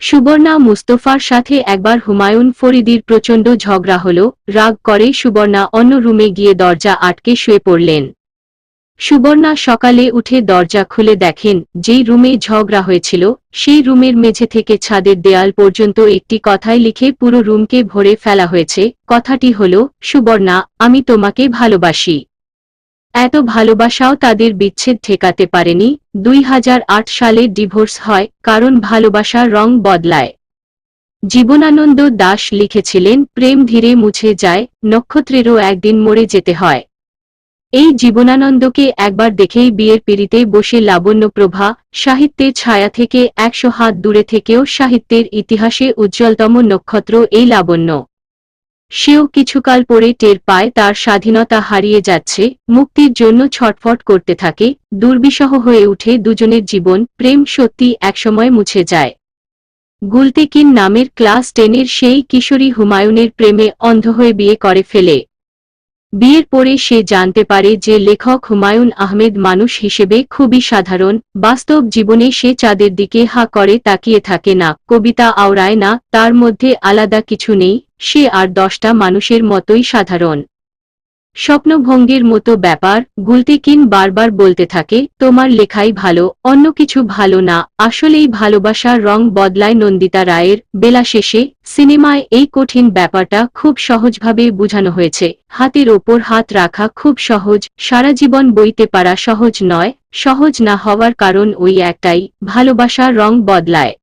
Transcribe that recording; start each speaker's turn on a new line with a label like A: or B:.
A: সুবর্ণা মুস্তফার সাথে একবার হুমায়ুন ফরিদির প্রচণ্ড ঝগড়া হল, রাগ করে সুবর্ণা অন্য রুমে গিয়ে দরজা আটকে শুয়ে পড়লেন। সুবর্ণা সকালে উঠে দরজা খুলে দেখেন, যেই রুমে ঝগড়া হয়েছিল, সেই রুমের মেঝে থেকে ছাদের দেয়াল পর্যন্ত একটি কথায় লিখে পুরো রুমকে ভরে ফেলা হয়েছে, কথাটি হল, সুবর্ণা, আমি তোমাকে ভালোবাসি। এত ভালোবাসাও তাদের বিচ্ছেদ ঠেকাতে পারেনি। দুই হাজার আট সালে ডিভোর্স হয়, কারণ ভালোবাসার রং বদলায়। জীবনানন্দ দাস লিখেছিলেন, প্রেম ধীরে মুছে যায়, নক্ষত্রেরও একদিন মরে যেতে হয়। এই জীবনানন্দকে একবার দেখেই বিয়ের পিড়িতে বসে লাবণ্য প্রভা, সাহিত্যের ছায়া থেকে একশো হাত দূরে থেকেও সাহিত্যের ইতিহাসে উজ্জ্বলতম নক্ষত্র এই লাবণ্য। সেও কিছুকাল পরে টের পায় তার স্বাধীনতা হারিয়ে যাচ্ছে, মুক্তির জন্য ছটফট করতে থাকে, দুর্বিষহ হয়ে উঠে দুজনের জীবন, প্রেম সত্যি একসময় মুছে যায়। গুলতেকিন নামের ক্লাস টেনের সেই কিশোরী হুমায়ুনের প্রেমে অন্ধ হয়ে বিয়ে করে ফেলে। বিয়ের পরে সে জানতে পারে যে লেখক হুমায়ুন আহমেদ মানুষ হিসেবে খুবই সাধারণ, বাস্তব জীবনে সে চাঁদের দিকে হা করে তাকিয়ে থাকে না, কবিতা আওড়ায় না, তার মধ্যে আলাদা কিছু নেই সে আর দশটা মানুষের মতোই সাধারণ। স্বপ্নভঙ্গের মতো ব্যাপার গুলতেকিন বারবার বলতে থাকে, তোমার লেখাই ভালো, অন্য কিছু ভালো না, আসলেই ভালোবাসার রং বদলায় নন্দিতা রায়ের, বেলা শেষে সিনেমায় এই কঠিন ব্যাপারটা খুব সহজভাবে বোঝানো হয়েছে। হাতের ওপর হাত রাখা খুব সহজ, সারা জীবন বইতে পারা সহজ নয়, সহজ না হওয়ার কারণ ওই একটাই, ভালোবাসার রং বদলায়।